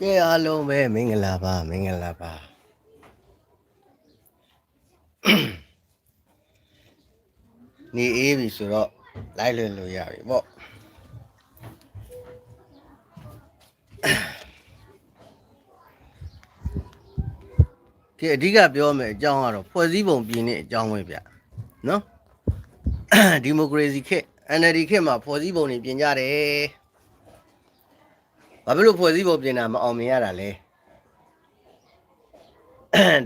ကဲအားလုံးပဲမင်္ဂလာပါမင်္ဂလာပါနေအေးပြီဆိုတော့လိုက်လွင်လို့ရပြီပေါ့ဒီအဓိကပြောမယ်အကြောင်းကတော့ဖွဲ့စည်းပုံပြင်တဲ့အကြောင်းပဲဗျနော်ဒီမိုကရေစီခေတ် NLD ခေတ်မှာဖွဲ့စည်းပုံတွေပြင်ကြတယ် ဘာဖြစ်လို့ဖွဲ့စည်းပုံပြင်တာမအောင်မြင်ရတာလဲ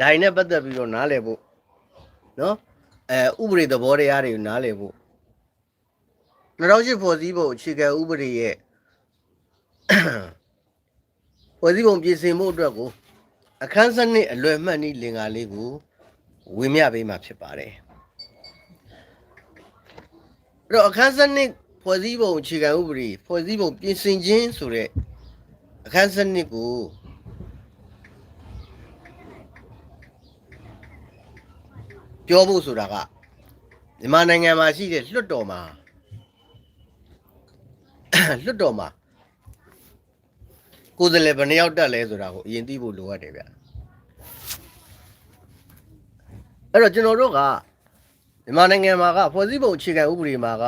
ဒါ ਈ နဲ့ပတ်သက်ပြီးတော့နားလည်ဖို့နော်အဲဥပဒေသဘောတရားတွေကိုနားလည်ဖို့2008ဖွဲ့စည်းပုံအခြေခံဥပဒေရဲ့ဖွဲ့စည်းပုံပြင်ဆင်ဖို့အတွက်ကိုအခန်းစနစ်အလွယ်မှတ်နည်းလင်္ကာလေးကိုဝေမျှပေးမှာဖြစ်ပါတယ်အဲ့တော့အခန်းစနစ်ဖွဲ့စည်းပုံအခြေခံဥပဒေဖွဲ့စည်းပုံပြင်ဆင်ခြင်းဆိုတဲ့ အခန်းစနစ်ကိုပြောဖို့ဆိုတာကမြန်မာနိုင်ငံမှာရှိတဲ့လွှတ်တော်မှာလွှတ်တော်မှာကိုယ်စားလှယ်ဘယ်နှယောက်တက်လဲဆိုတာကိုအရင်သိဖို့လိုအပ်တယ်ဗျအဲ့တော့ကျွန်တော်တို့ကမြန်မာနိုင်ငံမှာကဖွဲ့စည်းပုံအခြေခံဥပဒေမှာက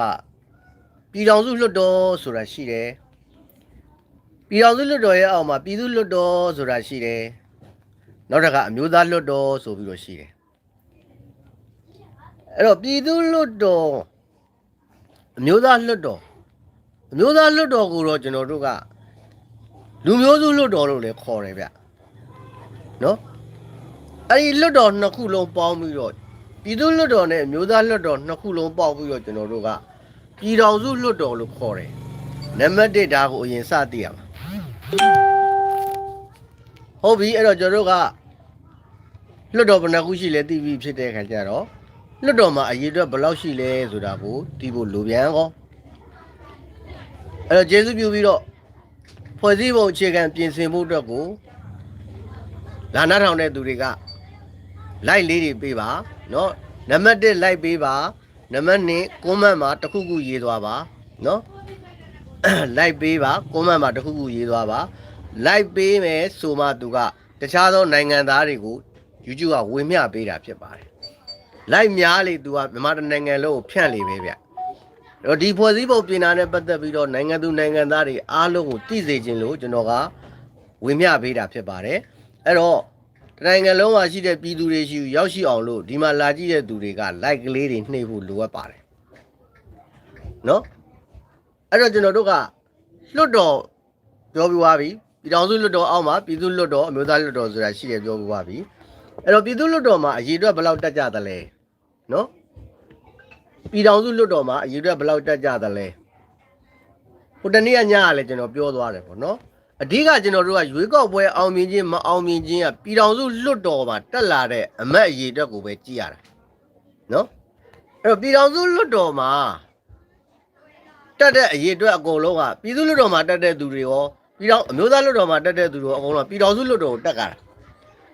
ပြည်ထောင်စုလွှတ်တော်ဆိုတာရှိတယ် ပြည်ထောင်စုလွှတ်တော်ရဲ့အောက်မှာပြည်သူ့လွှတ်တော်ဆိုတာရှိတယ်နောက်တစ်ခါအမျိုးသားလွှတ်တော်ဆိုပြီးတော့ရှိတယ်အဲ့တော့ပြည်သူ့လွှတ်တော်အမျိုးသားလွှတ်တော်အမျိုးသားလွှတ်တော်ကိုတော့ကျွန်တော်တို့ကလူမျိုးစုလွှတ်တော်လို့လည်းခေါ်တယ်ဗျနော်အဲ့ဒီလွှတ်တော်နှစ်ခုလုံးပေါင်းပြီးတော့ပြည်သူ့လွှတ်တော်နဲ့အမျိုးသားလွှတ်တော်နှစ်ခုလုံးပေါင်းပြီးတော့ကျွန်တော်တို့ကပြည်တော်စုလွှတ်တော်လို့ခေါ်တယ်နံပါတ်1ဒါကိုအရင်စသိရမှာ ဟုတ်ပြီအဲ့တော့ကျွန်တော်တို့ကလွှတ်တော်ဘယ်နှခုရှိလဲသိပြီဖြစ်တဲ့အခါကျတော့လွှတ်တော်မှာအရေးအတွက်ဘယ်လောက်ရှိလဲဆိုတာကိုသိဖို့လိုပြန်ကောအဲ့တော့ကျေးဇူးပြုပြီးတော့ဖွဲ့စည်းပုံအခြေခံပြင်ဆင်ဖို့အတွက်ကိုလာနာထောင်တဲ့သူတွေကလိုက်လေးတွေပေးပါเนาะနံပါတ်1လိုက်ပေးပါနံပါတ်2ကွန်မန့်မှာတစ်ခုခုရေးသွားပါเนาะ လိုက်ပေးပါကွန်မန့်မှာတစ်ခုခုရေးသွားပါလိုက်ပေးမယ်ဆိုမှသူကတခြားသောနိုင်ငံသားတွေကို YouTube ကဝေမျှပေးတာဖြစ်ပါတယ်လိုက်များလေသူကမြန်မာတစ်နိုင်ငံလုံးကိုဖြန့်လေပဲဗျတော့ဒီဖွဲ့စည်းပုံပြင်တာနဲ့ပတ်သက်ပြီးတော့နိုင်ငံသူနိုင်ငံသားတွေအားလုံးကိုသိစေခြင်းလို့ကျွန်တော်ကဝေမျှပေးတာဖြစ်ပါတယ်အဲ့တော့တစ်နိုင်ငံလုံးမှာရှိတဲ့ပြည်သူတွေရှိရောက်ရှိအောင်လို့ဒီမှာလာကြည့်တဲ့သူတွေက like ကလေးတွေနှိပ်ဖို့လိုအပ်ပါတယ်နော် အဲ့တော့ကျွန်တော်တို့ကလွတ်တော်ပြောပြသွားပြီပြည်ထောင်စုလွတ်တော်အောက်မှာပြည်သူလွတ်တော်အမျိုးသားလွတ်တော်ဆိုတာရှိတယ်ပြောပြသွားပြီအဲ့တော့ပြည်သူလွတ်တော်မှာအရေးအတွက်ဘယ်လောက်တက်ကြသလဲနော်ပြည်တော်စုလွတ်တော်မှာအရေးအတွက်ဘယ်လောက်တက်ကြသလဲဟိုတနေ့ကညကလည်းကျွန်တော်ပြောသွားတယ်ပေါ့နော်အဓိကကျွန်တော်တို့ကရွေးကောက်ပွဲအောင်မြင်ခြင်းမအောင်မြင်ခြင်းကပြည်တော်စုလွတ်တော်မှာတက်လာတဲ့အမတ်အရေးအတွက်ကိုပဲကြည့်ရတာနော်အဲ့တော့ပြည်တော်စုလွတ်တော်မှာ တက်တဲ့အရေးအတွက်အကုန်လုံးကပြည်သူလွတ်တော်မှာတက်တဲ့သူတွေရောပြည်တော်အမျိုးသားလွတ်တော်မှာတက်တဲ့သူတွေရောအကုန်လုံးကပြည်တော်စုလွတ်တော်ကိုတက်ကြတာ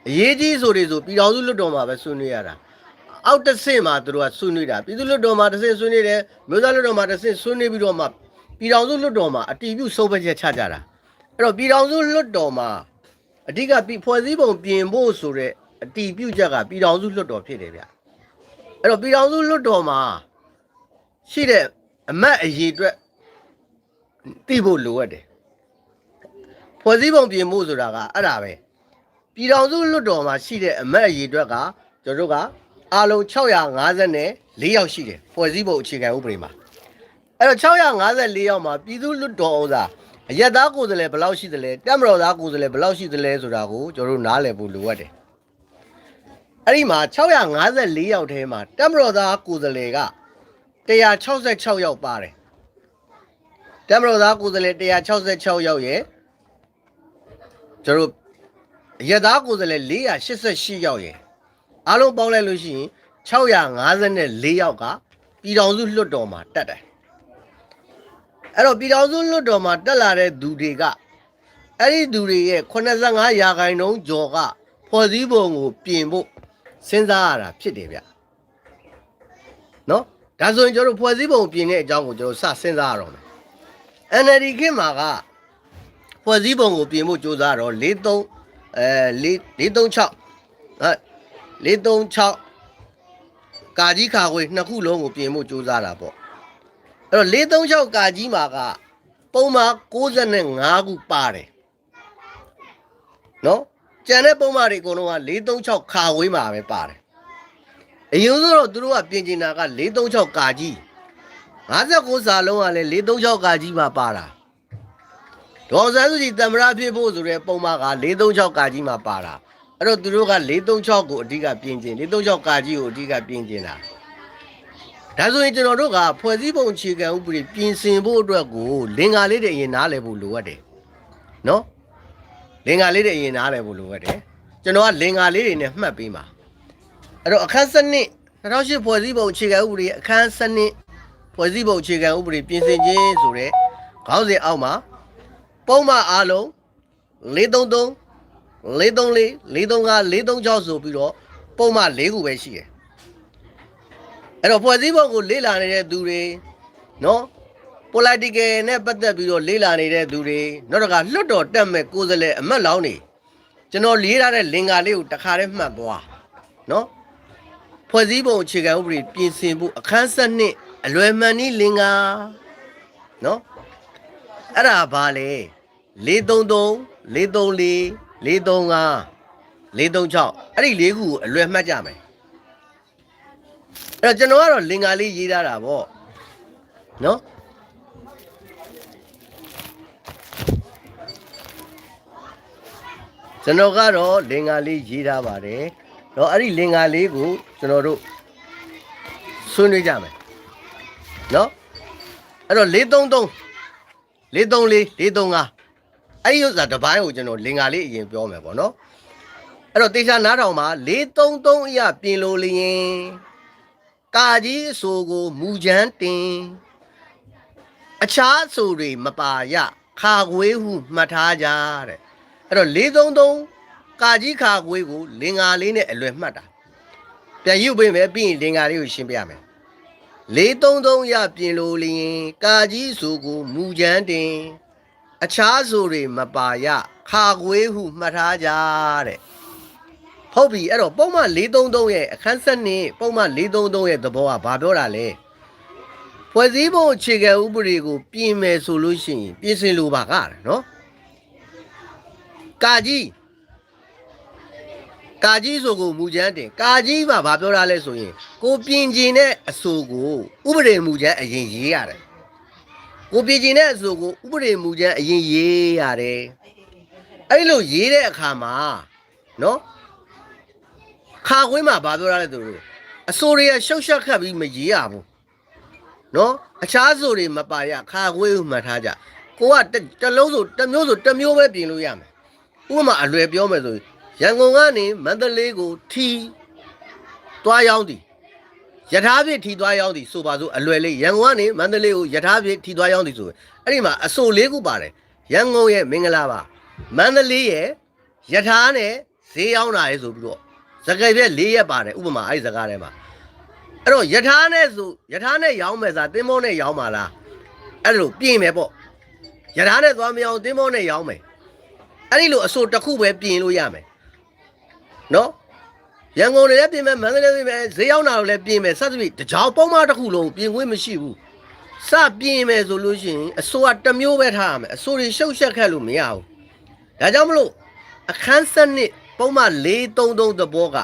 အရေးကြီးဆိုတွေဆိုပြည်တော်စုလွတ်တော်မှာပဲဆွေးနွေးရတာအောက်တစ်ဆင့်မှာသူတို့ကဆွေးနွေးတာပြည်သူ့လွှတ်တော်မှာတစ်ဆင့်ဆွေးနွေးတယ်မြို့သားလွှတ်တော်မှာတစ်ဆင့်ဆွေးနွေးပြီးတော့မှပြည်ထောင်စုလွှတ်တော်မှာအတီးပြုဆုံးဖြတ်ချက်ချကြတာအဲ့တော့ပြည်ထောင်စုလွှတ်တော်မှာအဓိကပြည်ဖွဲ့စည်းပုံပြင်ဖို့ဆိုတဲ့အတီးပြုချက်ကပြည်ထောင်စုလွှတ်တော်ဖြစ်တယ်ဗျအဲ့တော့ပြည်ထောင်စုလွှတ်တော်မှာရှိတဲ့ အမတ်အရေးအတွက်သိဖို့လိုအပ်တယ်ဖွဲ့စည်းပုံပြင်ဖို့ဆိုတာကအဲ့ဒါပဲပြည်ထောင်စုလွှတ်တော်မှာရှိတဲ့အမတ်အရေးအတွက်ကကျွန်တော်တို့ကအားလုံး654ယောက်ရှိတယ်ဖွဲ့စည်းပုံအခြေခံဥပဒေမှာအဲ့တော့654ယောက်မှာပြည်သူ့လွတ်တော်ဥစားအရက်သားကိုယ်စားလှယ်ဘယ်လောက်ရှိသလဲတက်မတော်သားကိုယ်စားလှယ်ဘယ်လောက်ရှိသလဲဆိုတာကိုကျွန်တော်တို့နားလည်ဖို့လိုအပ်တယ်အဲ့ဒီမှာ654ယောက်ထဲမှာတက်မတော်သားကိုယ်စားလှယ်က 166ယောက်ပါတယ်တက်မတော်သားကိုယ်စားလှယ်166ယောက်ရဲ့ကျွန်တော်တို့အရက်သားကိုယ်စားလှယ်488ယောက်ရဲ့အားလုံးပေါင်းလိုက်လို့ရှိရင်654ယောက်ကပြည်တော်စုလွှတ်တော်မှာတက်တယ်အဲ့တော့ပြည်တော်စုလွှတ်တော်မှာတက်လာတဲ့သူတွေကအဲ့ဒီသူတွေရဲ့85ရာခိုင်နှုန်းကျော်ကဖွဲ့စည်းပုံကိုပြင်ဖို့စဉ်းစားရတာဖြစ်တယ်ဗျနော် ဒါဆိုရင်ကျွန်တော်တို့ဖွဲ့စည်းပုံပြင်တဲ့အကြောင်းကိုကျွန်တော်စစဉ်းစားရတော့မယ် NLD ခေတ်မှာကဖွဲ့စည်းပုံကိုပြင်ဖို့ကြိုးစားတော့43အဲ436ဟာ436ကာကြီးခါခွေနှစ်ခုလုံးကိုပြင်ဖို့ကြိုးစားတာပေါ့အဲ့တော့436ကာကြီးမှာကပုံမှန်65ခုပါတယ်နော်ကျန်တဲ့ပုံမှန်တွေအကုန်လုံးက436ခါခွေမှာပဲပါတယ် အရင်ဆုံးတော့သူတို့ကပြင်ကျင်တာက436ကာကြီး59စာလုံးကလည်း436ကာကြီးမှာပါတာဒေါ်စန်းစုကြည်တမရဖြစ်ဖို့ဆိုတဲ့ပုံမှန်က436ကာကြီးမှာပါတာအဲ့တော့သူတို့က436ကိုအဓိကပြင်ကျင်436ကာကြီးကိုအဓိကပြင်ကျင်တာဒါဆိုရင်ကျွန်တော်တို့ကဖွဲ့စည်းပုံအခြေခံဥပဒေပြင်ဆင်ဖို့အတွက်ကိုလင်္ကာလေးတွေအရင်နားလည်ဖို့လိုအပ်တယ်နော်လင်္ကာလေးတွေအရင်နားလည်ဖို့လိုအပ်တယ်ကျွန်တော်ကလင်္ကာလေးတွေနဲ့မှတ်ပေးပါ အဲ့တော့အခန်းစနစ်2008ဖွဲ့စည်းပုံအခြေခံဥပဒေအခန်းစနစ်ဖွဲ့စည်းပုံအခြေခံဥပဒေပြင်ဆင်ခြင်းဆိုတဲ့ခေါင်းစဉ်အောက်မှာပုံမှန်အားလုံး433 434 435 436ဆိုပြီးတော့ပုံမှန်၄ခုပဲရှိတယ်အဲ့တော့ဖွဲ့စည်းပုံကိုလေ့လာနေတဲ့သူတွေနော် political နဲ့ပတ်သက်ပြီးတော့လေ့လာနေတဲ့သူတွေနောက်တစ်ခါလွတ်တော်တက်မဲ့ကိုယ်စားလှယ်အမတ်လောင်းတွေကျွန်တော်လေးထားတဲ့လင်္ကာလေးကိုတစ်ခါတည်းမှတ်သွားနော် ဖွဲ့စည်းပုံအခြေခံဥပဒေပြင်ဆင်ဖို့အခန်းဆက်နှစ်အလွယ်မှန်နည်းလင်္ကာနော်အဲ့ဒါဘာလဲ433 434 435 436အဲ့ဒီလေးခုကိုအလွယ်မှတ်ကြမယ်အဲ့တော့ကျွန်တော်ကတော့လင်္ကာလေးရေးထားတာပေါ့နော်ကျွန်တော်ကတော့လင်္ကာလေးရေးထားပါတယ် တော့အဲ့ဒီလင်္ကာလေးကိုကျွန်တော်တို့ဆွေးနွေးကြမယ်နော်အဲ့တော့433 434 435အဲ့ဒီဥစ္စာတစ်ပိုင်းကိုကျွန်တော်လင်္ကာလေးအရင်ပြောမယ်ပေါ့နော်အဲ့တော့တေချာနားထောင်မှာ433အရာပြင်လို့လျင်ကာကြီးအဆိုကိုမူချမ်းတင်အခြားအဆိုတွေမပါရခါခွေးဟုမှတ်ထားကြတဲ့အဲ့တော့433 ကာကြီးခါခွေးကိုလင်္ကာလေးနဲ့အလွယ်မှတ်တာပြန်ယူပေးမယ်ပြီးရင်လင်္ကာလေးကိုရှင်းပြမယ်433ရပြင်လို့လျင်ကာကြီးဆိုကိုမူချမ်းတင် အခြားဆိုတွေမပါရခါခွေးဟုမှတ်ထားကြတဲ့ဟုတ်ပြီအဲ့တော့ပုံမှန်433ရဲ့အခန်းဆက်နှစ်ပုံမှန်433ရဲ့သဘောကဘာပြောတာလဲဖွဲ့စည်းပုံအခြေခံဥပဒေကိုပြင်မယ်ဆိုလို့ရှိရင်ပြင်ဆင်လိုပါကတဲ့နော်ကာကြီး ကာကြီးဆိုကိုမူချမ်းတင်ကာကြီးမှာဘာပြောတာလဲဆိုရင်ကိုပြင်ကျင်တဲ့အဆိုကိုဥပဒေမူချမ်းအရင်ရေးရတယ်ကိုပြင်ကျင်တဲ့အဆိုကိုဥပဒေမူချမ်းအရင်ရေးရတယ်အဲ့လိုရေးတဲ့အခါမှာနော်ခါခွင်းမှာဘာပြောတာလဲသူတို့အဆိုတွေကရှုပ်ရှက်ခတ်ပြီးမရေးရဘူးနော်အခြားဆိုတွေမပါရခါခွေးမှတ်ထားကြကိုကတစ်တစ်လုံးဆိုတစ်မျိုးဆိုတစ်မျိုးပဲပြင်လို့ရမယ်ဥပမာအလွယ်ပြောမယ်ဆိုရင် ရန်ကုန်ကနေမန္တလေးကိုထီတွားရောက်သည်ယထာပြည့်ထီသွားရောက်သည်ဆိုပါစို့အလွယ်လေးရန်ကုန်ကနေမန္တလေးကိုယထာပြည့်ထီသွားရောက်သည်ဆိုရင်အဲ့ဒီမှာအဆိုလေးခုပါတယ်ရန်ကုန်ရဲ့မင်္ဂလာပါမန္တလေးရဲ့ယထာနဲ့ဈေးရောက်တာလေဆိုပြီးတော့စကားပြည့်၄ရက်ပါတယ်ဥပမာအဲ့ဒီစကားထဲမှာအဲ့တော့ယထာနဲ့ဆိုယထာနဲ့ရောင်းမယ်စားတင်းမောနဲ့ရောင်းပါလားအဲ့လိုပြင်မယ်ပေါ့ယထာနဲ့သွားမရောင်းတင်းမောနဲ့ရောင်းမယ်အဲ့ဒီလိုအဆိုတစ်ခုပဲပြင်လို့ရမယ် နော်ရန်ကုန်လည်းပြင်မယ်မန္တလေးပြင်မယ်ဈေးရောက်တာကိုလည်းပြင်မယ်စသဖြင့်တကြောင်ပုံမှန်တစ်ခုလုံးပြင်ခွင့်မရှိဘူးစပြင်မယ်ဆိုလို့ရှိရင်အစိုးရတစ်မျိုးပဲထားရမယ်အစိုးရရှုပ်ရှက်ခက်လို့မရဘူးဒါကြောင့်မလို့အခန်းစနစ်ပုံမှန်433သဘောက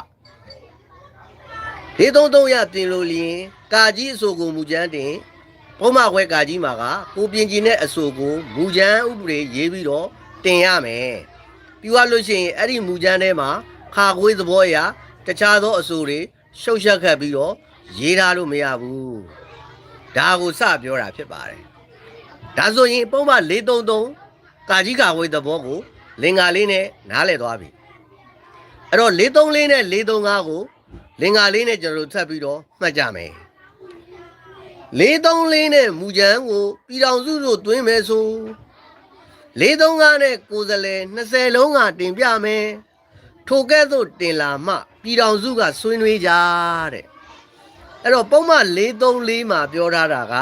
433ရပြင်လို့လျင်ကာကြီးအဆိုကိုမူချမ်းတင်ပုံမှန်ခွဲကာကြီးမှာကကိုပြင်ကျင်တဲ့အဆိုကိုမူချမ်းဥပဒေရေးပြီးတော့တင်ရမယ်ပြီးသွားလို့ရှိရင်အဲ့ဒီမူချမ်းထဲမှာ ခါခွေးသဘောအရာတခြားသောအဆိုတွေရှုပ်ရှက်ခတ်ပြီးတော့ရေးထားလို့မရဘူးဒါကိုစပြောတာဖြစ်ပါတယ်ဒါဆိုရင်ပုံမှန်433ကာကြီးကာခွေးသဘောကိုလင်္ကာလေးနဲ့နားလည်သွားပြီအဲ့တော့434နဲ့435ကိုလင်္ကာလေးနဲ့ကျွန်တော်တို့ထပ်ပြီးတော့မှတ်ကြမယ်434နဲ့မူချမ်းကိုပြည်တော်စုတို့တွင်းမယ်ဆို435နဲ့ကိုယ်စလဲ20လုံးကတင်ပြမယ် ထိုကဲ့သို့တင်လာမှပြည်တော်စုကဆွေးနွေးကြတဲ့အဲ့တော့ပုံမှန်434မှာပြောထားတာက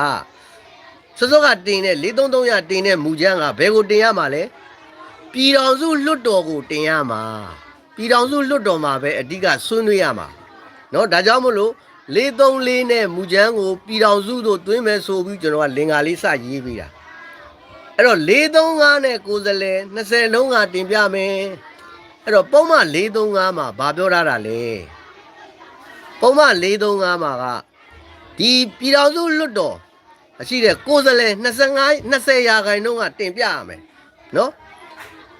စောစောကတင်တဲ့433ရတင်တဲ့မူချမ်းကဘယ်ကိုတင်ရမှာလဲ ပြည်တော်စုလွတ်တော်ကိုတင်ရမှာပြည်တော်စုလွတ်တော်မှာပဲအဓိကဆွေးနွေးရမှာเนาะဒါကြောင့်မလို့434နဲ့မူချမ်းကိုပြည်တော်စုတို့တွင်းမယ်ဆိုပြီးကျွန်တော်ကလင်္ကာလေးစရေးပေးတာအဲ့တော့435နဲ့ကိုယ်စလဲ20လုံးကတင်ပြမယ် အဲ့တော့ပုံမှန်435မှာဗာပြောထားတာလေပုံမှန်435မှာကဒီပြည်တော်စုလွတ်တော်အရှိတဲ့ကိုယ်စလဲ25 20ရာခိုင်နှုန်းကတင်ပြရမယ်နော်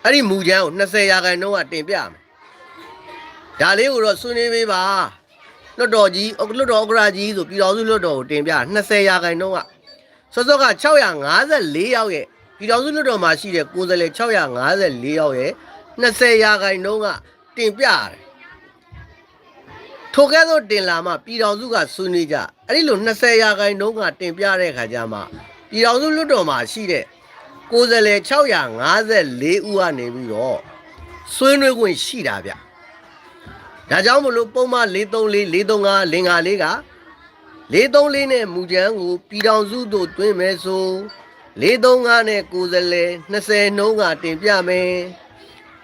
အဲ့ဒီမူချမ်းကို20ရာခိုင်နှုန်းကတင်ပြမယ်ဒါလေးကိုတော့ဆွေးနွေးပေးပါလွတ်တော်ကြီးလွတ်တော်ဥက္ကရာကြီးဆိုပြည်တော်စုလွတ်တော်ကိုတင်ပြ20ရာခိုင်နှုန်းကစောစောက654ယောက်ရဲ့ပြည်တော်စုလွတ်တော်မှာရှိတဲ့ကိုယ်စားလှယ်654ယောက်ရဲ့ 20ရာခိုင်နှုန်းကတင်ပြရတယ်ထိုကဲ့သို့တင်လာမှပြည်တော်စုကဆွေးနွေးကြအဲ့ဒီလို20ရာခိုင်နှုန်းကတင်ပြတဲ့ခါကျမှပြည်တော်စုလွတ်တော်မှာရှိတဲ့ကိုယ်စားလှယ်654ဦးကနေပြီးတော့ဆွေးနွေးခွင့်ရှိတာဗျဒါကြောင့်မလို့ပုံမှန်434 435လင်္ကာလေးက434နဲ့မူချမ်းကိုပြည်တော်စုတို့တွင်းမယ်ဆို435နဲ့ကိုယ်စားလှယ်20နှုန်းကတင်ပြမယ်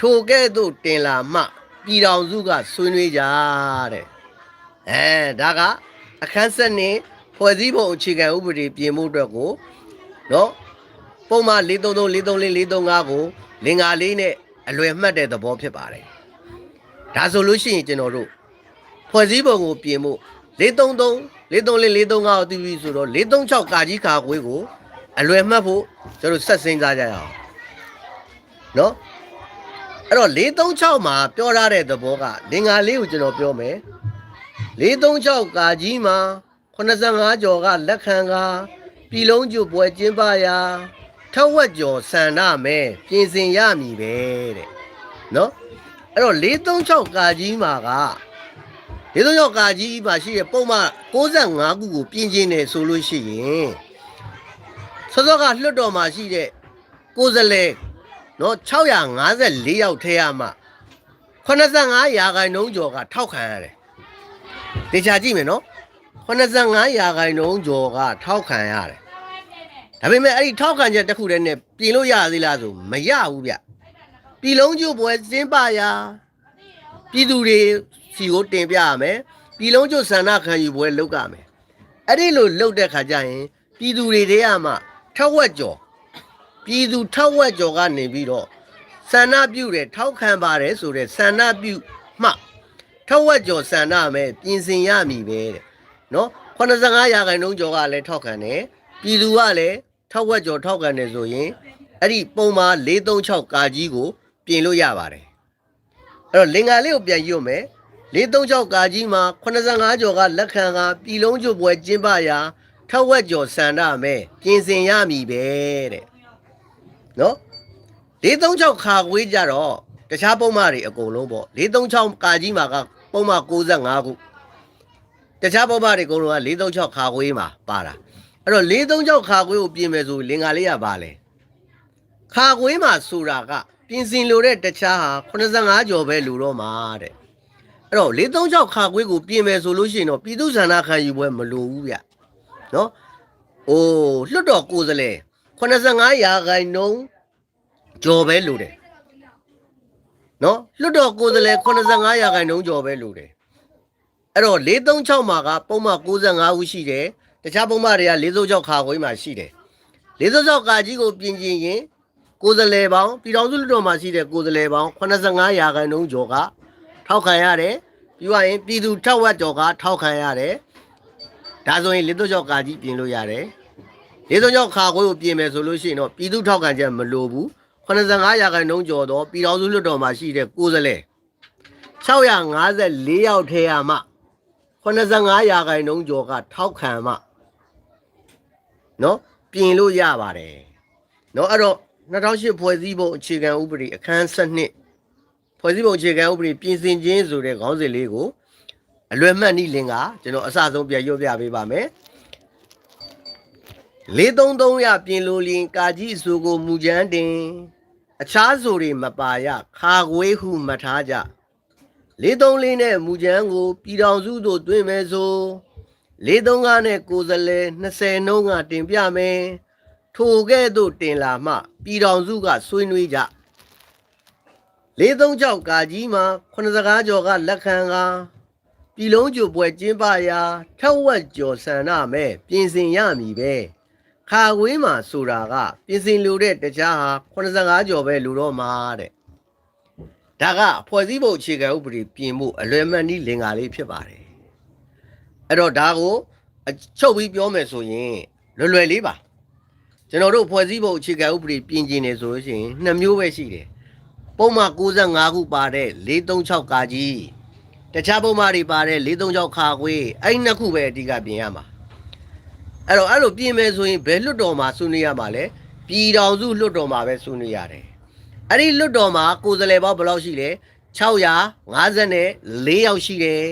ထိုကဲ့သို့တင်လာမှပြည်တော်စုကဆွေးနွေးကြတဲ့အဲဒါကအခန်းဆက်နဲ့ဖွဲ့စည်းပုံအခြေခံဥပဒေပြင်မှုအတွက်ကိုနော်ပုံမှန်433 434 435ကိုလင်္ကာလေးနဲ့အလွယ်မှတ်တဲ့သဘောဖြစ်ပါတယ်။ဒါဆိုလို့ရှိရင်ကျွန်တော်တို့ဖွဲ့စည်းပုံကိုပြင်ဖို့433 434 435ကိုတည်ပြီးဆိုတော့436ကာကြီးခါခွေးကိုအလွယ်မှတ်ဖို့ကျွန်တော်တို့ဆက်စင်းစားကြရအောင်။နော် အဲ့တော့436မှာပြောထားတဲ့သဘောကလင်္ကာလေးကိုကျွန်တော်ပြောမယ်436ကာကြီးမှာ85ကျော်ကလက်ခံကပြည်လုံးကျွပွဲကျင်းပရာထက်ဝက်ကျော်ဆန္ဒမဲပြင်ဆင်ရမည်ပဲတဲ့နော်အဲ့တော့436ကာကြီးမှာက436ကာကြီးမှာရှိတဲ့ပုံမှန်65ခုကိုပြင်ကျင်နေဆိုလို့ရှိရင်စောစောကလွတ်တော်မှာရှိတဲ့ကိုယ်စလဲ နော်654ယောက်ထဲရမှာ85ရာခိုင်နှုန်းကျော်ကထောက်ခံရတယ်တေချာကြည့်မယ်နော်85ရာခိုင်နှုန်းကျော်ကထောက်ခံရတယ်ဒါပေမဲ့အဲ့ဒီထောက်ခံချက်တစ်ခုတည်းနဲ့ပြင်လို့ရသေးလားဆိုမရဘူးဗျပြည်လုံးကျွပွဲစင်းပါရာပြည်သူတွေစီကိုတင်ပြရမယ်ပြည်လုံးကျွဆန္ဒခံယူပွဲလုပ်ရမယ်အဲ့ဒီလိုလုပ်တဲ့ခါကျရင်ပြည်သူတွေတွေကမှထက်ဝက်ကျော် ပြည်သူထက်ဝက်ကျော်ကနေပြီးတော့ဆန္ဒပြုတယ်ထောက်ခံပါတယ်ဆိုတဲ့ဆန္ဒပြုမှထက်ဝက်ကျော်ဆန္ဒမယ်ပြင်ဆင်ရမည်ပဲတဲ့နော်85ရာခိုင်နှုန်းကျော်ကလည်းထောက်ခံတယ်ပြည်သူကလည်းထောက်ဝက်ကျော်ထောက်ခံတယ်ဆိုရင်အဲ့ဒီပုံမှာ436ကာကြီးကို ပြင်လို့ရပါတယ်အဲ့တော့လင်္ကာလေးကိုပြန်ရွတ်မယ်436ကာကြီးမှာ85ကျော်ကလက်ခံကပြည်လုံးကျွပွဲကျင်းပရာထောက်ဝက်ကျော်ဆန္ဒမဲ့ပြင်ဆင်ရမည်ပဲတဲ့ နော်436ခါခွေးကြတော့တခြားပုံမှန်တွေအကုန်လုံးပေါ့436ကာကြီးမှာကပုံမှန်65ခုတခြားပုံမှန်တွေအကုန်လုံးက436ခါခွေးမှာပါတာအဲ့တော့436ခါခွေးကိုပြင်မယ်ဆိုလင်္ကာလေးကပါလဲခါခွေးမှာဆိုတာကပြင်ဆင်လိုတဲ့တခြားဟာ85ကျော်ပဲလူတော့မှာတဲ့အဲ့တော့436ခါခွေးကိုပြင်မယ်ဆိုလို့ရှိရင်တော့ပြည်သူ့ဆန္ဒခံယူပွဲမလိုဘူးဗျနော်အိုးလွတ်တော်ကိုယ်စလဲ 85ရာခိုင်နှုန်းကျော်ပဲလိုတယ်နော်လွတ်တော်ကိုယ်စလဲ85ရာခိုင်နှုန်းကျော်ပဲလိုတယ်အဲ့တော့436မှာကပုံမှန်65ဦးရှိတယ်တခြားပုံမှန်တွေက436ခါခွေးမှာရှိတယ်436ကာကြီးကိုပြင်ကျင်ရင်ကိုယ်စလဲပေါင်းပြည်တော်စုလွတ်တော်မှာရှိတဲ့ကိုယ်စလဲပေါင်း85ရာခိုင်နှုန်းကျော်ကထောက်ခံရတယ်ပြီးသွားရင်ပြည်သူထောက်ဝက်ကျော်ကထောက်ခံရတယ်ဒါဆိုရင်436ကာကြီးပြင်လို့ရတယ် 436ခါခွေးကိုပြင်မယ်ဆိုလို့ရှိရင်တော့ပြည်သူထောက်ခံချက်မလိုဘူး85ရာခိုင်နှုန်းကျော်တော့ပြည်တော်စုလွတ်တော်မှာရှိတဲ့ကိုယ်စလဲ654ယောက်ထဲရမှ85ရာခိုင်နှုန်းကျော်ကထောက်ခံမှနော်ပြင်လို့ရပါတယ်နော်အဲ့တော့2008ဖွဲ့စည်းပုံအခြေခံဥပဒေအခန်း7ဖွဲ့စည်းပုံအခြေခံဥပဒေပြင်ဆင်ခြင်းဆိုတဲ့ခေါင်းစဉ်လေးကိုအလွယ်မှတ်နည်းလင်ကကျွန်တော်အစဆုံးပြန်ရွတ်ပြပေးပါမယ် 433ရပြင်လို့လင်ကာကြီးအဆိုကိုမူချမ်းတင် အခြားဆိုတွေမပါရခါခွေးဟုမှတ်ထားကြ434နဲ့မူချမ်းကိုပြည်တော်စုသို့တွင်မယ်ဆို435နဲ့ကိုယ်စလဲ20နှုန်းကတင်ပြမယ်ထိုကဲ့သို့တင်လာမှ ပြည်တော်စုကဆွေးနွေးကြ436ကာကြီးမှာခုနှစ်စကားကျော်ကလက်ခံကပြည်လုံးကျိုပွဲကျင်းပရာထက်ဝက်ကျော်ဆန္ဒမဲ့ပြင်ဆင်ရမည်ပဲ ခါဝေးမှာဆိုတာကပြင်ဆင်လိုတဲ့တခြားဟာခုနှစ်စကားကျော်ပဲလူတော့မှာတဲ့ဒါကဖွဲ့စည်းပုံအခြေခံဥပဒေပြင်မှုအလွယ်မှန်နည်းလင်္ကာလေးဖြစ်ပါတယ်အဲ့တော့ဒါကိုအချုပ်ပြီးပြောမယ်ဆိုရင်လွယ်လွယ်လေးပါကျွန်တော်တို့ဖွဲ့စည်းပုံအခြေခံဥပဒေပြင်ကျင်နေဆိုလို့ရှိရင်နှစ်မျိုးပဲရှိတယ်ပုံမှန်65ခုပါတဲ့436ကာကြီးတခြားပုံမှန်တွေပါတဲ့436ခါခွေးအဲ့ဒီနှစ်ခုပဲအဓိကပြင်ရမှာ အဲ့တော့အဲ့လိုပြင်မယ်ဆိုရင်ဘယ်လွတ်တော်မှာဆွေးနွေးရမှာလဲပြည်တော်စုလွတ်တော်မှာပဲဆွေးနွေးရတယ်အဲ့ဒီလွတ်တော်မှာကိုယ်စားလှယ်ပေါင်းဘယ်လောက်ရှိလဲ654ယောက်ရှိတယ်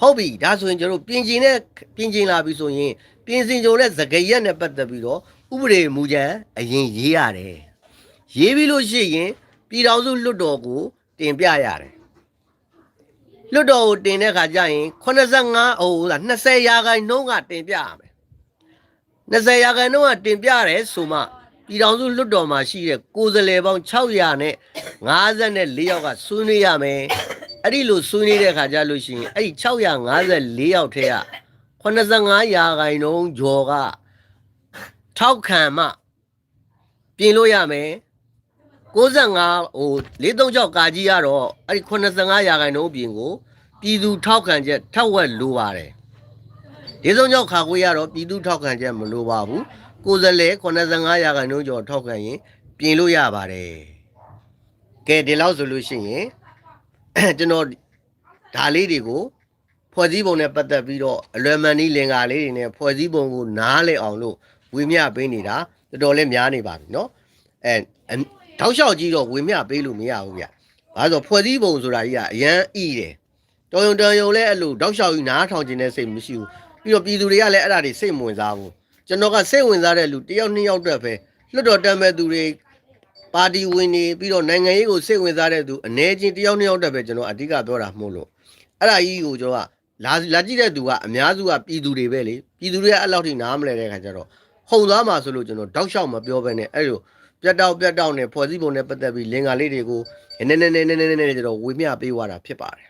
ဟုတ်ပြီဒါဆိုရင်ကျွန်တော်တို့ပြင်ကျင်နဲ့ပြင်ကျင်လာပြီဆိုရင်ပြင်စင်ကြုံတဲ့သကရက်နဲ့ပတ်သက်ပြီးတော့ဥပဒေမူကြမ်းအရင်ရေးရတယ်ရေးပြီးလို့ရှိရင်ပြည်တော်စုလွတ်တော်ကိုတင်ပြရတယ်လွတ်တော်ကိုတင်တဲ့ခါကျရင်85ဟိုလား20ရာခိုင်နှုန်းကတင်ပြရမယ် 20ရာခိုင်နှုန်းကတင်ပြရတယ်ဆိုမှပြည်တော်စုလွတ်တော်မှာရှိတဲ့ကိုယ်စားလှယ်ပေါင်း600နဲ့54ယောက်ကဆွေးနွေးရမယ်အဲ့ဒီလိုဆွေးနွေးတဲ့ခါကျလို့ရှိရင်အဲ့ဒီ654ယောက်ထဲက85ရာခိုင်နှုန်းကျော်ကထောက်ခံမှပြင်လို့ရမယ်65ဟို436ကာကြီးကတော့အဲ့ဒီ85ရာခိုင်နှုန်းပြင်ကိုပြည်သူထောက်ခံချက်ထောက်ဝက်လိုပါတယ် 436ခါခွေးကတော့ပြည်သူထောက်ခံချက်မလိုပါဘူးကိုယ်စလဲ85ရာခိုင်နှုန်းကျော်ထောက်ခံရင်ပြင်လို့ရပါတယ်ကဲဒီလောက်ဆိုလို့ရှိရင်ကျွန်တော်ဒါလေးတွေကိုဖွဲ့စည်းပုံနဲ့ပတ်သက်ပြီးတော့အလွယ်မှန်နည်းလင်္ကာလေးတွေနဲ့ဖွဲ့စည်းပုံကိုနားလည်အောင်လို့ဝေမျှပေးနေတာတော်တော်လေးများနေပါပြီเนาะအဲအ တောက်လျှောက်ကြီးတော့ဝေမျှပေးလို့မရဘူးဗျ။ဘာလို့ဆိုဖွဲ့စည်းပုံဆိုတာကြီးကအရန်ဤတယ်။တော်ယုံတော်ယုံလည်းအဲ့လိုတောက်လျှောက်ကြီးနားထောင်ခြင်းနဲ့စိတ်မရှိဘူး။ ပြီးတော့ပြည်သူတွေကလည်းအဲ့ဒါတွေစိတ်မဝင်စားဘူး။ကျွန်တော်ကစိတ်ဝင်စားတဲ့လူတစ်ယောက်နှစ်ယောက်အတွက်ပဲလွတ်တော်တမ်းမဲ့သူတွေပါတီဝင်နေပြီးတော့နိုင်ငံရေးကိုစိတ်ဝင်စားတဲ့သူအနေချင်းတစ်ယောက်နှစ်ယောက်အတွက်ပဲကျွန်တော်အဓိကပြောတာမဟုတ်လို့အဲ့ဒါကြီးကိုကျွန်တော်ကလာလာကြည့်တဲ့သူကအများစုကပြည်သူတွေပဲလေပြည်သူတွေကအဲ့လောက်ထိနားမလဲတဲ့ခါကျတော့ဟုံသွားမှာဆိုလို့ကျွန်တော်တောက်လျှောက်မပြောဘဲနဲ့အဲ့လိုပြတ်တောက်ပြတ်တောက်နဲ့ဖွဲ့စည်းပုံနဲ့ပတ်သက်ပြီးလင်္ကာလေးတွေကိုနည်းနည်းနည်းနည်းနည်းနည်းကျတော့ဝေမျှပေးသွားတာဖြစ်ပါတယ်။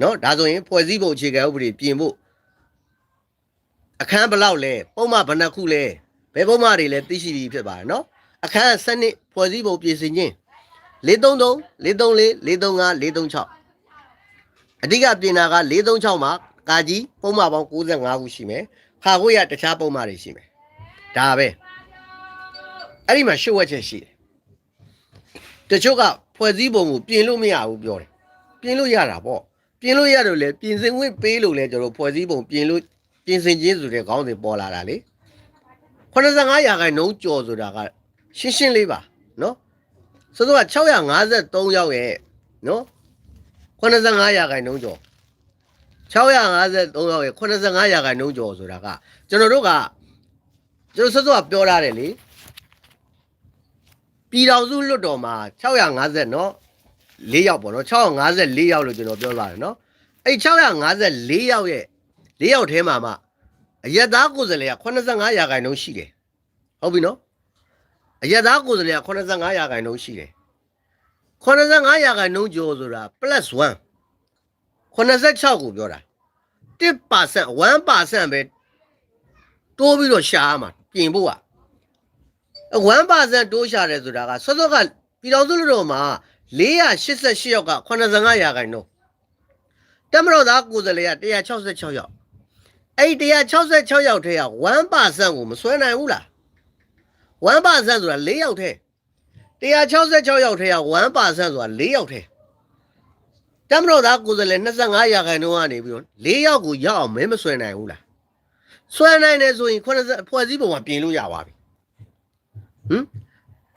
နော်ဒါဆိုရင်ဖွဲ့စည်းပုံအခြေခံဥပဒေပြင်ဖို့အခန်းဘယ်လောက်လဲပုံမှန်ဘယ်နှခုလဲဘယ်ပုံမှန်တွေလဲသိရှိပြီးဖြစ်ပါတယ်နော်။အခန်းစနစ်ဖွဲ့စည်းပုံပြင်ဆင်ခြင်း433 434 435 436အဓိကပြင်တာက436မှာကာကြီးပုံမှန်ပေါင်း65ခုရှိမယ်။ခါခွေရတခြားပုံမှန်တွေရှိမယ်။ဒါပဲ။အဲ့ဒီမှာရှုပ်ဝက်ချက်ရှိတယ်တချို့ကဖွဲ့စည်းပုံကိုပြင်လို့မရဘူးပြောတယ်ပြင်လို့ရတာပေါ့ ပြင်လို့ရတယ်လေပြင်စင်ဝင်ပေးလို့လေကျွန်တော်ဖွဲ့စည်းပုံပြင်လို့ပြင်စင်ချင်းဆိုတဲ့ခေါင်းစဉ်ပေါ်လာတာလေ85ရာခိုင်နှုန်းကျော်ဆိုတာကရှင်းရှင်းလေးပါနော်ဆိုတော့653ရောက်ရဲ့နော်85ရာခိုင်နှုန်းကျော်653ရောက်ရဲ့85ရာခိုင်နှုန်းကျော်ဆိုတာကကျွန်တော်တို့ကကျွန်တော်စောစောပြောထားတယ်လေပြည်တော်စုလွတ်တော်မှာ650နော် 654ယောက်ပေါ့နော်654ယောက်လို့ကျွန်တော်ပြောပါတယ်နော်အဲ့654ယောက်ရဲ့၄ယောက်ထဲမှာမှအယက်သားကိုယ်စားလှယ်က85ရာခိုင်နှုန်းရှိတယ်ဟုတ်ပြီနော်အယက်သားကိုယ်စားလှယ်က85ရာခိုင်နှုန်းရှိတယ်85ရာခိုင်နှုန်းကျော်ဆိုတာ plus 1 86ကိုပြောတာ1% 1%ပဲတိုးပြီးတော့ရှာရမှာပြင်ဖို့อ่ะ1%တိုးရှာတယ်ဆိုတာကစောစောကပြည်တော်စုလူတော်မှာ 488ယောက်က85ရာခိုင်နှုန်းတက်မတော်သားကိုယ်စားလှယ်က166ယောက်အဲ့ဒီ166ယောက်ထဲက1%ကိုမဆွဲနိုင်ဘူးလား1%ဆိုတာ4ယောက်ထဲ166ယောက်ထဲက1%ဆိုတာ4ယောက်ထဲတက်မတော်သားကိုယ်စားလှယ်25ရာခိုင်နှုန်းကနေပြီးတော့4ယောက်ကိုရောက်အောင်မဲမဆွဲနိုင်ဘူးလားဆွဲနိုင်တယ်ဆိုရင်80ဖွဲ့စည်းပုံကပြင်လို့ရပါပြီဟမ်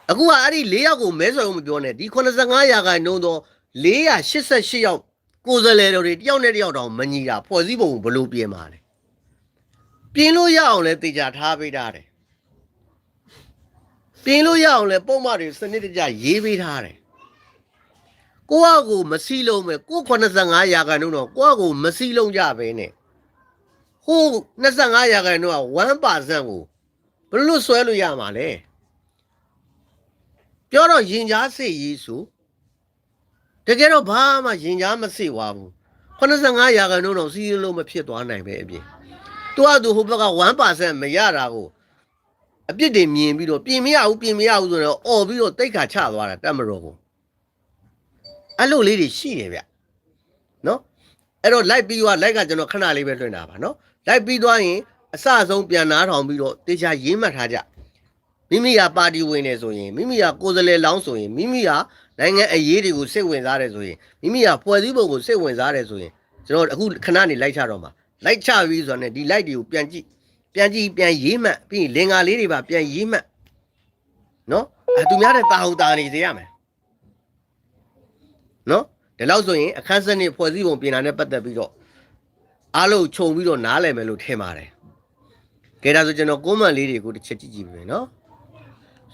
အခုကအဲ့ဒီ၄ယောက်ကိုမဲဆွယ်ဖို့မပြောနဲ့ဒီ85ရာခိုင်နှုန်းတော့488ယောက်ကိုယ်စားလှယ်တော်တွေတယောက်နဲ့တယောက်တောင်မညီတာဖွဲ့စည်းပုံကိုဘယ်လို့ပြင်ပါလဲပြင်လို့ရအောင်လဲတေချာထားပေးထားတယ်ပြင်လို့ရအောင်လဲပုံမှန်တွေစနစ်တကျရေးပေးထားတယ်ကိုယ့်အကိုမစီလုံးပဲကို85ရာခိုင်နှုန်းတော့ကိုယ့်အကိုမစီလုံးကြပဲနဲ့ဟို25ရာခိုင်နှုန်းက1%ကိုဘယ်လို့ဆွဲလို့ရမှာလဲ ပြောတော့ရင်ကြားစေရေးဆိုတကယ်တော့ဘာမှရင်ကြားမစေဝါဘူး85ရာခိုင်နှုန်းတော့စီးလို့မဖြစ်သွားနိုင်ပဲအပြင်သူကသူဟိုဘက်က1%မရတာကိုအပြစ်တွေမြင်ပြီးတော့ပြင်မရဘူးပြင်မရဘူးဆိုတော့អော်ပြီးတော့တိတ်ခါချသွားတာတက်မတော်ကိုအဲ့လိုလေးတွေရှိတယ်ဗျနော်အဲ့တော့ live ပြီးသွား live ကကျွန်တော်ခဏလေးပဲလွှင့်တာပါနော် live ပြီးသွားရင်အစအဆုံးပြန်နားထောင်ပြီးတော့တေချာရေးမှတ်ထားကြ မိမိကပါတီဝင်နေဆိုရင်မိမိကကိုယ်စားလှယ်လောင်းဆိုရင်မိမိကနိုင်ငံအရေးတွေကိုစိတ်ဝင်စားတယ်ဆိုရင်မိမိကဖွဲ့စည်းပုံကိုစိတ်ဝင်စားတယ်ဆိုရင်ကျွန်တော်အခုခဏနေလိုက်ချတော့မှာလိုက်ချပြီးဆိုတော့ ਨੇ ဒီ live တွေကိုပြန်ကြည့်ပြန်ကြည့်ပြန်ရေးမှတ်ပြီးရင်လင်္ကာလေးတွေပါပြန်ရေးမှတ်နော်အဲသူများတဲ့တာဟုတာနေစေရမယ်နော်ဒီလောက်ဆိုရင်အခန်းစနစ်ဖွဲ့စည်းပုံပြင်တာနဲ့ပတ်သက်ပြီးတော့အားလုံးခြုံပြီးတော့နားလည်မယ်လို့ထင်ပါတယ်ကဲဒါဆိုကျွန်တော်ကွန်မန့်လေးတွေကိုတစ်ချက်ကြည့်ကြည့်ပြီမယ်နော်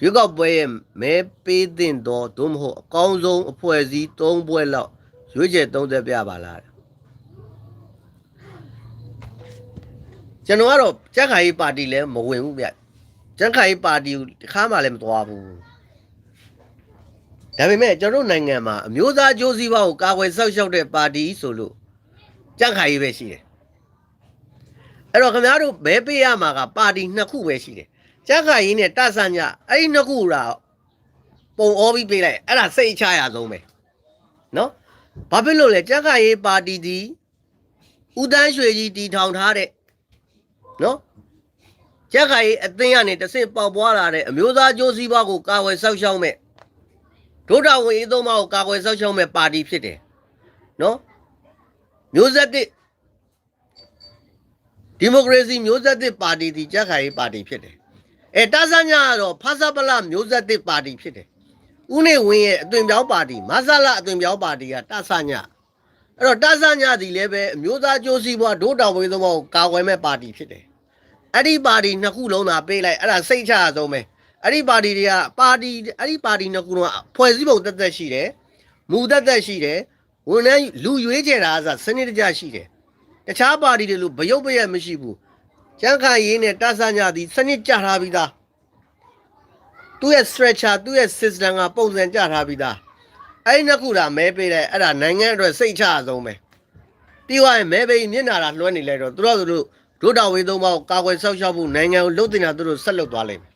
ရွေးကောက်ပွဲရဲ့မဲပေးတဲ့တော့သို့မဟုတ်အကောင်းဆုံးအဖွဲ့အစည်း၃ဘွဲလောက်ရွေးချယ်သုံးသက်ပြပါလားကျွန်တော်ကတော့ကြက်ခိုင်ပါတီလည်းမဝင်ဘူးဗျကြက်ခိုင်ပါတီကိုတစ်ခါမှလည်းမသွားဘူးဒါပေမဲ့ကျွန်တော်တို့နိုင်ငံမှာအမျိုးသားကြိုးစည်းပွားကိုကာကွယ်စောင့်ရှောက်တဲ့ပါတီဆိုလို့ကြက်ခိုင်ပဲရှိတယ်အဲ့တော့ခင်ဗျားတို့ဘဲပေးရမှာကပါတီနှစ်ခုပဲရှိတယ် ကြက်ခိုင်နဲ့တဆညအဲ့ဒီနှစ်ခုကပုံဩပြီးပေးလိုက်အဲ့ဒါစိတ်ချရဆုံးပဲနော်ဘာဖြစ်လို့လဲကြက်ခိုင်ပါတီဒီဦးတန်းရွှေကြီးတီထောင်ထားတဲ့နော်ကြက်ခိုင်အသင်းကနေတဆင့်ပေါက်ပွားလာတဲ့အမျိုးသားကြိုးစည်းပွားကိုကာကွယ်စောင့်ရှောက်မဲ့ဒုတော်ဝင်အသုံးမကိုကာကွယ်စောင့်ရှောက်မဲ့ပါတီဖြစ်တယ်နော်မျိုးဆက်တစ်ဒီမိုကရေစီမျိုးဆက်တစ်ပါတီဒီကြက်ခိုင်ပါတီဖြစ်တယ် အဲတာဆန်းညာကတော့ဖာစာပလမျိုးဆက်တစ်ပါတီဖြစ်တယ်ဦးနေဝင်းရဲ့အသွင်ပြောင်းပါတီမဆလာအသွင်ပြောင်းပါတီကတာဆန်းညာအဲ့တော့တာဆန်းညာဒီလည်းပဲအမျိုးသားကြိုးစည်းပွားဒုတော်ဝင်အသုံးမကိုကာကွယ်မဲ့ပါတီဖြစ်တယ်အဲ့ဒီပါတီနှစ်ခုလုံးသာပေးလိုက်အဲ့ဒါစိတ်ချရဆုံးပဲအဲ့ဒီပါတီတွေကပါတီအဲ့ဒီပါတီနှစ်ခုလုံးကဖွဲ့စည်းပုံတက်တက်ရှိတယ်မူတက်တက်ရှိတယ်ဝန်ထမ်းလူရွေးချယ်တာကစနစ်တကျရှိတယ်တခြားပါတီတွေလို့ဗရုပ်ပရက်မရှိဘူး ကျန်းခိုင်ရေးနဲ့တဆညာသည်စနစ်ကြထားပြီးသားသူ့ရဲ့ stretcher သူ့ရဲ့ system ကပုံစံကြထားပြီးသားအဲ့ဒီနှစ်ခုသာမဲပေးတယ်အဲ့ဒါနိုင်ငံအတွက်စိတ်ချရဆုံးပဲပြီးသွားရင်မဲပေးမျက်နာတာလွှဲနေလဲတော့သူတို့တို့ဒုတော်ဝေသုံးပါးကိုကာကွယ်ဆောက်ရှောက်ဖို့နိုင်ငံကိုလှုပ်တင်တာသူတို့ဆက်လုပ်သွားလိမ့်မယ်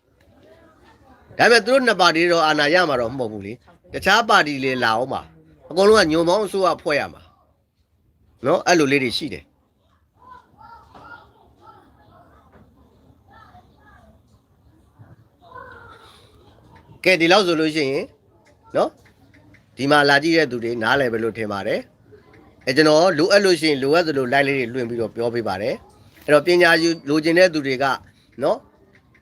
ဒါပေမဲ့သူတို့နှစ်ပါတီတော့အာဏာရမှာတော့မဟုတ်ဘူးလေတခြားပါတီလေလာအောင်ပါအကုန်လုံးကညုံမောင်းအစိုးရဖွဲ့ရမှာနော်အဲ့လိုလေးတွေရှိတယ် ကဲဒီလောက်ဆိုလို့ရှိရင်နော်ဒီမှာလာကြည့်တဲ့သူတွေနားလည်ပဲလို့ထင်ပါတယ်အဲကျွန်တော်လိုအပ်လို့ရှိရင်လိုအပ်သလို line လေးတွေလွှင့်ပြီးတော့ပြောပေးပါတယ်အဲ့တော့ပညာယူလိုချင်တဲ့သူတွေကနော်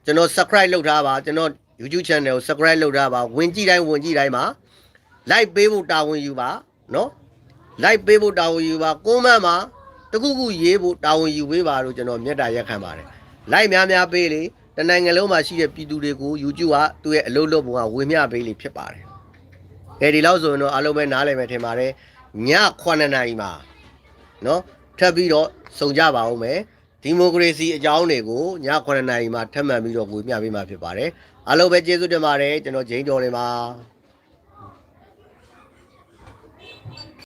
ကျွန်တော် subscribe လုပ်ထားပါကျွန်တော် YouTube channel ကို subscribe လုပ်ထားပါဝင်ကြည့်တိုင်းဝင်ကြည့်တိုင်းမှာ like ပေးဖို့တာဝန်ယူပါနော် like ပေးဖို့တာဝန်ယူပါ comment မှာတခုခုရေးဖို့တာဝန်ယူပေးပါလို့ကျွန်တော်မြတ်တာရက်ခံပါတယ် like များများပေးလေ တနိုင်ငံလုံးမှာရှိတဲ့ပြည်သူတွေကို YouTube ကသူ့ရဲ့အလုပ်လုပ်ပုံကဝေမျှပေးလေဖြစ်ပါတယ်အဲဒီလောက်ဆိုရင်တော့အားလုံးပဲနားလည်မယ်ထင်ပါတယ်ည9နာရီမှာနော်ထပ်ပြီးတော့စုံကြပါဦးမယ်ဒီမိုကရေစီအကြောင်းတွေကိုည9နာရီမှာထပ်မံပြီးတော့ဝေမျှပေးမှာဖြစ်ပါတယ်အားလုံးပဲကျေးဇူးတင်ပါတယ်ကျွန်တော်ဂျိန်းကျော်နေပါ